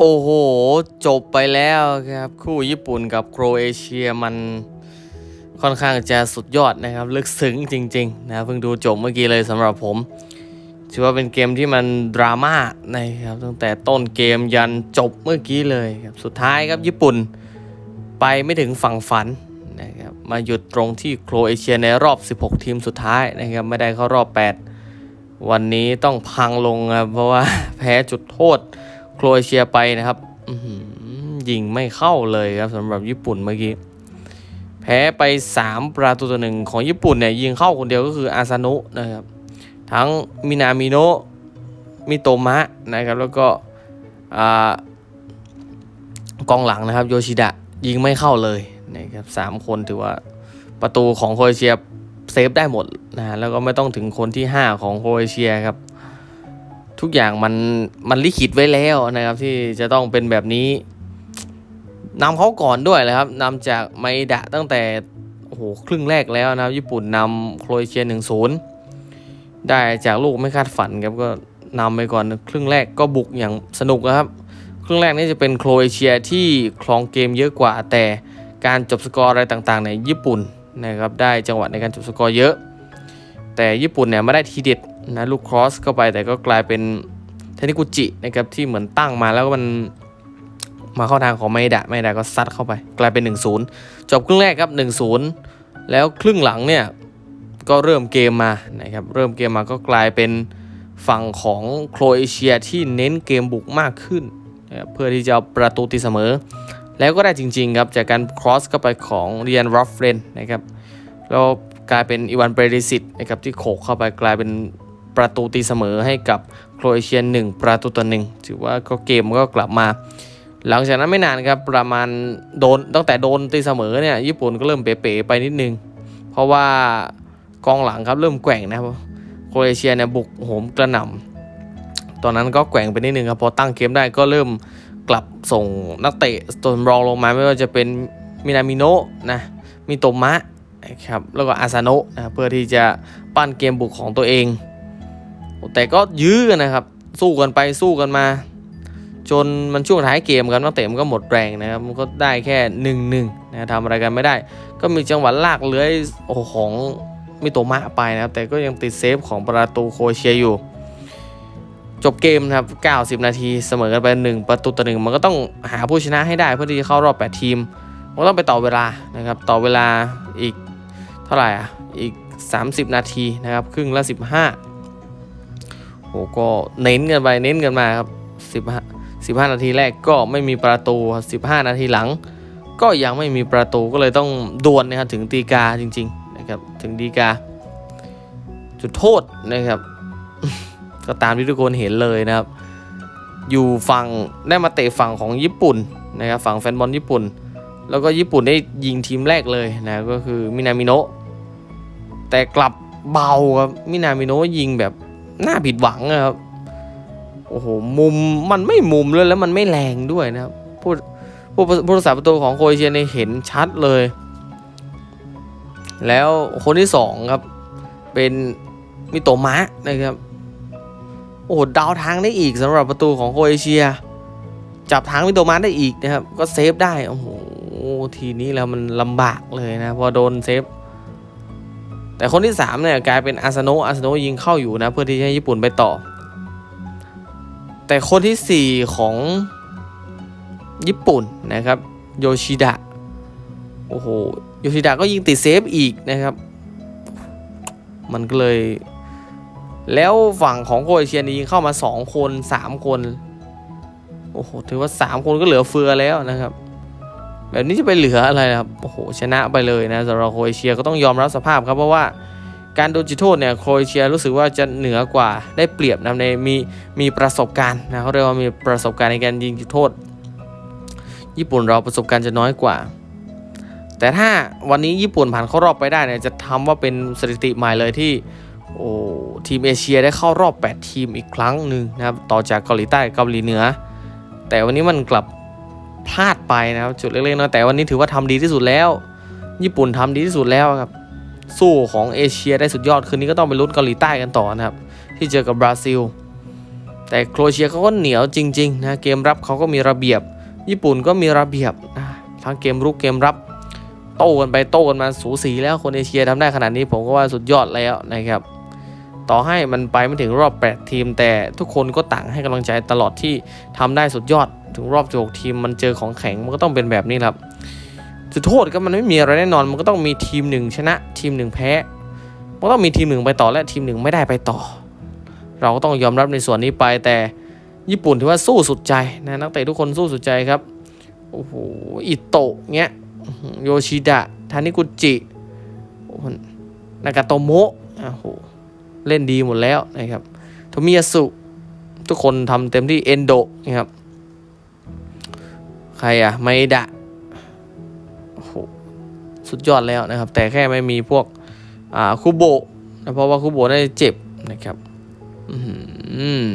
โอ้โห จบไปแล้วครับ คู่ญี่ปุ่นกับโครเอเชียมันค่อนข้างจะสุดยอดนะครับ ลึกซึ้งจริง ๆ นะเพิ่งดูจบเมื่อกี้เลยสำหรับผม ถือว่าเป็นเกมที่มันดราม่านะครับ ตั้งแต่ต้นเกมยันจบเมื่อกี้เลยครับ สุดท้ายครับญี่ปุ่นไปไม่ถึงฝั่งฝันนะครับมาหยุดตรงที่โครเอเชียในรอบ 16 ทีมสุดท้ายนะครับ ไม่ได้เข้ารอบ 8 วันนี้ต้องพังลงครับเพราะว่าแพ้จุดโทษ โครเอเชียไปนะครับยิงไม่เข้าเลยครับสำหรับญี่ปุ่นเมื่อกี้ แพ้ไป 3 ประตูต่อหนึ่งของญี่ปุ่นเนี่ยยิงเข้าคนเดียวก็คืออาซานุนะครับ ทั้งมินามิโนะมิโตมะนะครับแล้วก็กองหลังนะครับ โยชิดะยิงไม่เข้าเลยนะครับสามคนถือว่าประตูของโครเอเชียเซฟได้หมดนะฮะแล้วก็ไม่ต้องถึงคนที่ 5 ของโครเอเชียครับ ทุกอย่างมันมันลิขิตไว้แล้วนะครับ ที่จะต้องเป็นแบบนี้นำเขาก่อนด้วยเลยครับนำจากไมดะตั้งแต่โอ้โหครึ่งแรกแล้วนะครับ ญี่ปุ่นนำโครเอเชีย1-0ได้จากลูกไม่คาดฝันครับก็นำไปก่อนครึ่งแรกก็บุกอย่างสนุกนะครับ ครึ่งแรกนี่จะเป็นโครเอเชียที่ครองเกมเยอะกว่า แต่การจบสกอร์อะไรต่างๆในญี่ปุ่นนะครับได้จังหวะในการจบสกอร์เยอะ แต่ญี่ปุ่นเนี่ยไม่ได้ทีเด็ด นะลูกคอสเข้าไปแต่ก็กลายเป็นเทนิกุจินะครับที่เหมือนตั้งมาแล้วมันมาเข้าทางของไมดะไมดะก็ซัดเข้าไป กลายเป็น 1-0 จบครึ่งแรกครับ 1-0 แล้วครึ่งหลังเนี่ยก็เริ่มเกมมานะครับเริ่มเกมมาก็กลายเป็นฝั่งของโครเอเชียที่เน้นเกมบุกมากขึ้นนะเพื่อที่จะเอาประตูตีเสมอ แล้วก็ได้จริงๆครับจากการครอสเข้าไปของเรียนรอฟเรนนะครับแล้วกลายเป็นอีวานเปรดิสิตนะครับที่โขกเข้าไปกลายเป็น ประตูตีเสมอให้กับโครเอเชียหนึ่งประตูต่อหนึ่งถือว่าก็เกมก็กลับมา หลังจากนั้นไม่นานครับประมาณโดนตั้งแต่โดนตีเสมอเนี่ยญี่ปุ่นก็เริ่มเป๋ๆไปนิดนึง เพราะว่ากองหลังครับเริ่มแกว่งนะครับโครเอเชียเนี่ยบุกโหมกระหน่ำตอนนั้นก็แกว่งไปนิดนึงครับพอตั้งเกมได้ก็เริ่มกลับส่งนักเตะตัวรองลงมาไม่ว่าจะเป็นมินามิโนะนะมิโตมะนะครับแล้วก็อาซาโนะนะเพื่อที่จะปั้นเกมบุกของตัวเอง แต่ก็ยื้อกันนะครับ สู้กันไปสู้กันมา จนมันช่วงท้ายเกมครับนักเตะมันก็หมดแรงนะครับมันก็ได้แค่หนึ่งหนึ่งนะทำอะไรกันไม่ได้ ก็มีจังหวะลากเลื้อยโอ้ของมิโตมะไปนะครับ แต่ก็ยังติดเซฟของประตูโคเชียอยู่ จบเกมนะครับ 90 นาทีเสมอกันไป 1 ประตูต่อหนึ่งมันก็ต้องหาผู้ชนะให้ได้เพื่อที่จะเข้ารอบ 8 ทีมมันก็ต้องไปต่อเวลานะครับ ต่อเวลาอีกเท่าไหร่อะอีก 30 นาทีนะครับ ครึ่งละ 15 โอ้ก็เน้นกันไปเน้นกันมาครับ 15 15 นาทีแรกก็ไม่มีประตู15 นาทีหลัง ก็ยังไม่มีประตูก็เลยต้องดวลนะครับถึงตีกาจริงๆนะครับถึงดีกา จุดโทษนะครับ ก็ตามที่ทุกคนเห็นเลยนะครับ อยู่ฝั่งได้มาเตะฝั่งของญี่ปุ่นนะครับฝั่งแฟนบอลญี่ปุ่น แล้วก็ญี่ปุ่นได้ยิงทีมแรกเลยนะก็คือมินามิโนะแต่กลับเบาครับมินามิโนะยิงแบบ น่าผิดหวังนะครับโอ้โหมุมมันไม่มุมเลยแล้วมันไม่แรงด้วยนะครับพูดผู้ผู้รักษาประตูของโครเอเชียเนี่ยเห็นชัดเลย แล้วคนที่สองครับ เป็นมิโตมะนะครับโอ้โหดาวทางได้อีกสำหรับประตูของโครเอเชีย จับทางมิโตมะได้อีกนะครับ ก็เซฟได้โอ้โหทีนี้แล้วมันลำบากเลยนะพอโดนเซฟ แต่คนที่สามเนี่ยกลายเป็นอาซโนะอาซโนะยิงเข้าอยู่นะเพื่อที่จะให้ญี่ปุ่นไปต่อ แต่คนที่สี่ของญี่ปุ่นนะครับโยชิดะโอ้โหโยชิดะก็ยิงติดเซฟอีกนะครับ มันก็เลย แล้วฝั่งของโครเอเชียนี่ยิงเข้ามา 2 คน 3 คน โอ้โห ถือว่า 3 คนก็เหลือเฟือแล้วนะครับ แบบนี้จะไปเหลืออะไรนะครับ โอ้โห ชนะไปเลยนะสำหรับโครเอเชียก็ต้องยอมรับสภาพครับเพราะว่าการโดนจุดโทษเนี่ยโครเอเชียรู้สึกว่าจะเหนือกว่าได้เปรียบนะในมีมีประสบการณ์นะเขาเรียกว่ามีประสบการณ์ในการยิงจุดโทษ ญี่ปุ่นเราประสบการณ์จะน้อยกว่า แต่ถ้าวันนี้ญี่ปุ่นผ่านเข้ารอบไปได้เนี่ยจะทำว่าเป็นสถิติใหม่เลยที่โอ้ทีมเอเชียได้เข้ารอบ 8 ทีมอีกครั้งหนึ่งนะครับต่อจากเกาหลีใต้เกาหลีเหนือ แต่วันนี้มันกลับ พลาดไปนะครับ จุดเล็กๆน้อยแต่วันนี้ถือว่าทำดีที่สุดแล้ว ญี่ปุ่นทำดีที่สุดแล้วครับ สู้ของเอเชียได้สุดยอดคืนนี้ก็ต้องไปลุ้นเกาหลีใต้กันต่อนะครับ ที่เจอกับบราซิล แต่โครเอเชียเขาก็เหนียวจริงๆนะเกมรับเขาก็มีระเบียบ ญี่ปุ่นก็มีระเบียบนะทั้งเกมรุกเกมรับโต้กันไปโต้กันมาสูสีแล้วคนเอเชียทำได้ขนาดนี้ผมก็ว่าสุดยอดแล้วนะครับ ต่อให้มันไปไม่ถึงรอบ 8 ทีม แต่ทุกคนก็ต่างให้กำลังใจตลอดที่ทำได้สุดยอด ถึงรอบ16ทีมมันเจอของแข็งมันก็ต้องเป็นแบบนี้ครับจุดโทษก็มันไม่มีอะไรแน่นอน มันก็ต้องมีทีมหนึ่งชนะ ทีมหนึ่งแพ้มันต้องมีทีมหนึ่งไปต่อและทีมหนึ่งไม่ได้ไปต่อ เราก็ต้องยอมรับในส่วนนี้ไปแต่ญี่ปุ่นถือว่าสู้สุดใจนะนักเตะทุกคนสู้สุดใจครับโอ้โหอิโตะเงี้ยโยชิดะทานิกุจิโอ้โหนากาโตโมะโอ้โห เล่นดีหมดแล้วนะครับโทมิยาสุทุกคนทำเต็มที่เอนโดนะครับ ใครอะไมดะโอ้โหสุดยอดแล้วนะครับ แต่แค่ไม่มีพวกอ่าคุโบะนะเพราะว่าคุโบะได้เจ็บนะครับอื้อหือ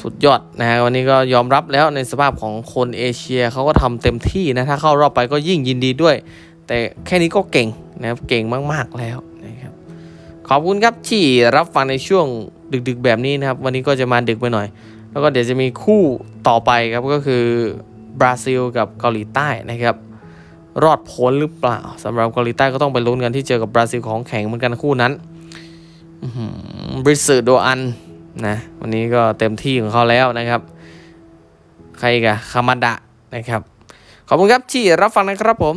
สุดยอดนะฮะวันนี้ก็ยอมรับแล้วในสภาพของคนเอเชียเขาก็ทำเต็มที่นะ ถ้าเข้ารอบไปก็ยิ่งยินดีด้วย แต่แค่นี้ก็เก่งนะครับ เก่งมาก ๆ แล้ว ขอบคุณครับที่รับฟังในช่วงดึกๆแบบนี้นะครับ วันนี้ก็จะมาดึกไปหน่อย แล้วก็เดี๋ยวจะมีคู่ต่อไปครับก็คือบราซิลกับเกาหลีใต้นะครับ รอดพ้นหรือเปล่าสำหรับเกาหลีใต้ก็ต้องไปลุ้นกันที่เจอกับบราซิลของแข็งเหมือนกันคู่นั้นบริสึโดอันนะวันนี้ก็เต็มที่ของเขาแล้วนะครับ ใครกับคามาดะนะครับ ขอบคุณครับที่รับฟังนะครับผม